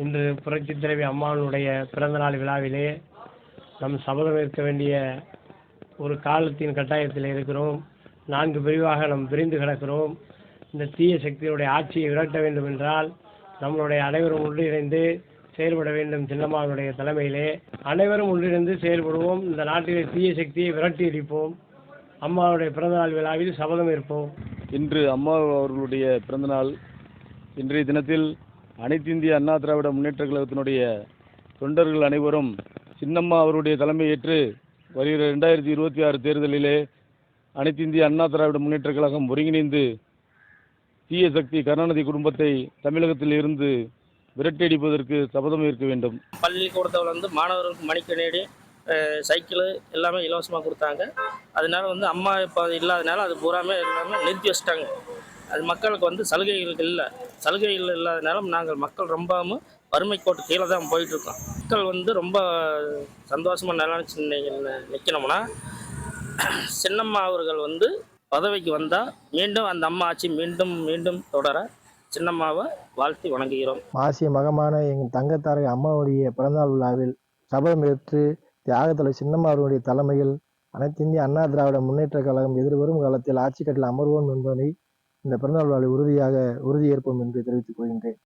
இன்று புரட்சித் தலைவி அம்மாவினுடைய பிறந்தநாள் விழாவிலே நம் சபதம் இருக்க வேண்டிய ஒரு காலத்தின் கட்டாயத்தில் இருக்கிறோம். நான்கு பிரிவாக நாம் பிரிந்து கிடக்கிறோம். இந்த தீய சக்தியுடைய ஆட்சியை விரட்ட வேண்டும் என்றால் நம்மளுடைய அனைவரும் ஒன்றிணைந்து செயல்பட வேண்டும் சின்னம்மாவுடைய தலைமையிலே. அனைவரும் ஒன்றிணைந்து செயல்படுவோம். இந்த நாட்டிலே தீய சக்தியை விரட்டி அடிப்போம். அம்மாவுடைய பிறந்தநாள் விழாவில் சபதம் இருப்போம் இன்று அம்மா அவர்களுடைய பிறந்தநாள். இன்றைய தினத்தில் அனைத்திந்திய அண்ணா திராவிட முன்னேற்ற கழகத்தினுடைய தொண்டர்கள் அனைவரும் சின்னம்மா அவருடைய தலைமையேற்று வருகிற ரெண்டாயிரத்தி இருபத்தி ஆறு தேர்தலிலே அனைத்து இந்திய அண்ணா திராவிட முன்னேற்ற கழகம் ஒருங்கிணைந்து தீய சக்தி கருணாநிதி குடும்பத்தை தமிழகத்தில் இருந்து விரட்டியடிப்பதற்கு சபதம் ஏற்க வேண்டும். பள்ளிக்கூடத்தில் வந்து மாணவர்களுக்கு மணிக்கணேடி சைக்கிள் எல்லாமே இலவசமாக கொடுத்தாங்க. அதனால வந்து அம்மா இப்போ இல்லாதனால அது பூராமே எல்லாமே நிறுத்தி வச்சிட்டாங்க. அது மக்களுக்கு வந்து சலுகைகள் இல்லை. சலுகைகள் இல்லாதனால நாங்கள் மக்கள் ரொம்பவும் வறுமை கோட்டு கீழே தான் போயிட்டுருக்கோம். மக்கள் வந்து ரொம்ப சந்தோஷமாக நல்லா நிற்கணும்னா சின்னம்மா அவர்கள் வந்து பதவிக்கு வந்தால் மீண்டும் அந்த அம்மா ஆட்சி மீண்டும் மீண்டும் தொடர சின்னம்மாவை வாழ்த்தி வணங்குகிறோம். மாசிய மகமான எங்கள் தங்கத்தாரை அம்மாவுடைய பிறந்தநாள் விழாவில் சபதம் ஏற்று தியாகத்தில் சின்னம்மா தலைமையில் அனைத்திந்திய அண்ணா திராவிட முன்னேற்ற கழகம் எதிர்வரும் காலத்தில் ஆட்சி கட்டில் அமர்வோம் என்பதை இந்த பிறந்தநாள் விழாவில் உறுதியாக உறுதியேற்போம் என்று தெரிவித்துக் கொள்கின்றேன்.